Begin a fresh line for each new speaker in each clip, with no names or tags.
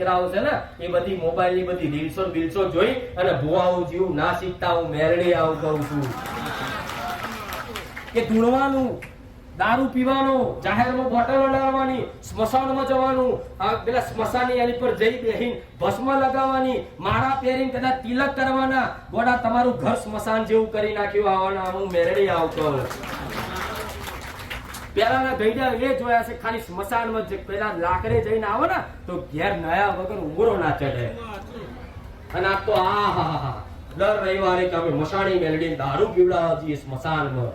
દીકરાઓ છે ને, એ બધી મોબાઈલની બધી રીલ્સો ને જોઈ અને ભુવાઓ જેવું ના શીખતા હું મેરડી આવું કહું છું. કે ધૂણવાનું, દારૂ પીવાનું, જાહેરમાં બોટલ લાવવાની સ્મશાનમાં જવાનું, આ પેલા સ્મશાનની એની પર જઈ બેહીન ભસ્મ લગાવવાની, માળા પહેરીને કદાચ તિલક કરવાના, ગોડા તમારું ઘર સ્મશાન જેવું કરી નાખ્યું આવવાના હું મેરડી આવતો. પેલાના ગઈડા એ જોયા છે, ખાલી સ્મશાનમાં જ પેલા લાકડે જઈને આવો ને, તો ઘેર નયા વગર ઉંગરો ના ચડે અને આ તો આ હા હા દર રવિવારે તમે મસાણી મેલડી દારૂ પીવડાવવા જઈએ સ્મશાનમાં.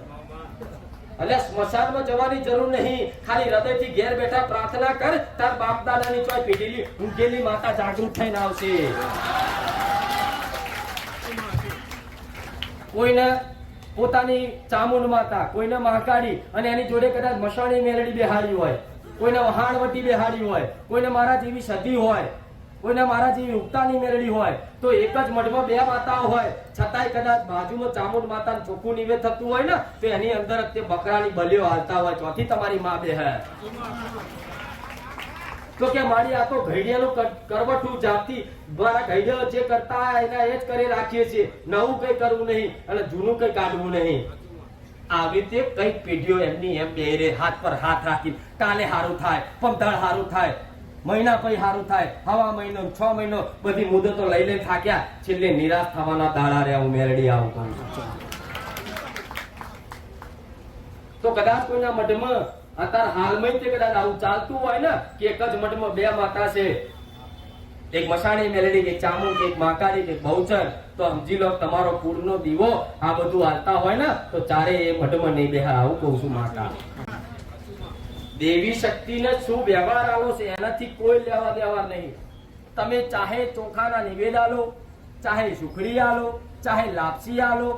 એટલે સ્મશાનમાં જવાની જરૂર નહીં. ખાલી હૃદયથી ઘેર બેઠા પ્રાર્થના કર, તાર બાપ દાદાની ચોય પીઢેલી, ઊંઘેલી માતા જાગૃત થઈને આવશે. કોઈને પોતાની ચામુંડ માતા, કોઈને મહાકાળી અને એની જોડે કદાચ મસાણી મેલડી બેહાડી હોય, કોઈને વહાણવટી બેહાડી હોય, કોઈને મારા જેવી સતી હોય, કોઈને મારા જેવી ઉગતાની મેળડી હોય, તો એક જ મઢમાં બે માતાઓ હોય. છતાંય કદાચ બાજુમાં ચામુંડ માતા ચોખ્ખું નિવેદ થતું હોય ને, તો એની અંદર તે બકરાની બલીઓ હાલતા હોય. ચોથી તમારી મા બે હે. તો કે મારી આ તો ઘડિયાનું કરવટું જાતી મારા ઘડિયાઓ જે કરતા એના એ જ કરી રાખીએ છીએ. નવું કઈ કરવું નહીં અને જૂનું કઈ કાઢવું નહીં. આવી રીતે કંઈક પેઢીઓ એમની એમ બે રે હાથ પર હાથ રાખી, કાલે સારું થાય પમદાળ સારું થાય, મહિના પછી સારું થાય, હવા મહિનો, છ મહિનો, બધી મુદતો લઈ લઈ થાક્યા. છેલ્લે નિરાશ થવાના દાડા રે હું મેરડી આવું કહું તો કદાચ કોઈના મઢમાં અત્યારે હાલમાં કદાચ આવું ચાલતું હોય ને, કે એક જ મઠમાં બે માતા છે. એક મસાણી મેલેડી, એક ચામુંડ એક માકારી એક બહુચર. તો સમજી લો, તમારો કુળનો દીવો આ બધું હાલતા હોય ને, તો ચારે એ મઠમાં નહીં બેહા, આવું કહું છું માતા. દેવી શક્તિને શું વ્યવહાર આલો છે, એનાથી કોઈ લેવા દેવા નહીં. તમે ચાહે ચોખાના નિવેદ આલો, ચાહે સુખડી આલો, ચાહે લાપસી આલો.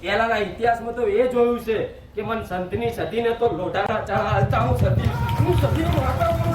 પહેલાના ઇતિહાસમાં તો એ જોયું છે કે મન સંતની સતીને તો લોઢાના ચા હાલતા હું સતી. હું સતી